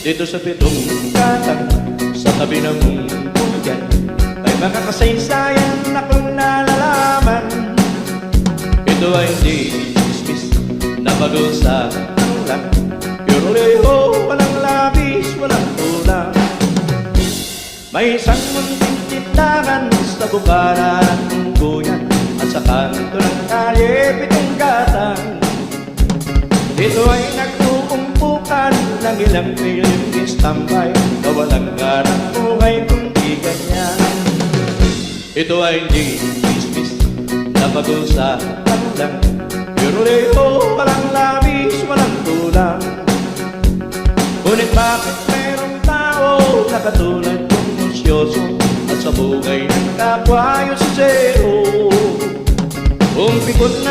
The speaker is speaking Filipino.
Dito sa pitong katang Sa tabi ng buyan May mga kasaysayan akong nalalaman. Ito ay hindi chismis Na pag-usapan lang Puro leho, walang labis, walang kulang May isang munting tindahan Sa bukana ng buyan At sa kanto ng kalye pitong katang Dito ay nagtuumpukan ng ilang piling istambay na walang ganang buhay kundi ganyan. Ito ay hindi chismis na pag-usapan lang. Pero leho, walang labis, walang tulang. Ngunit bakit merong tao na katulad kong musyoso at sa buhay ng kapwa yung si Zero? Kung pikon na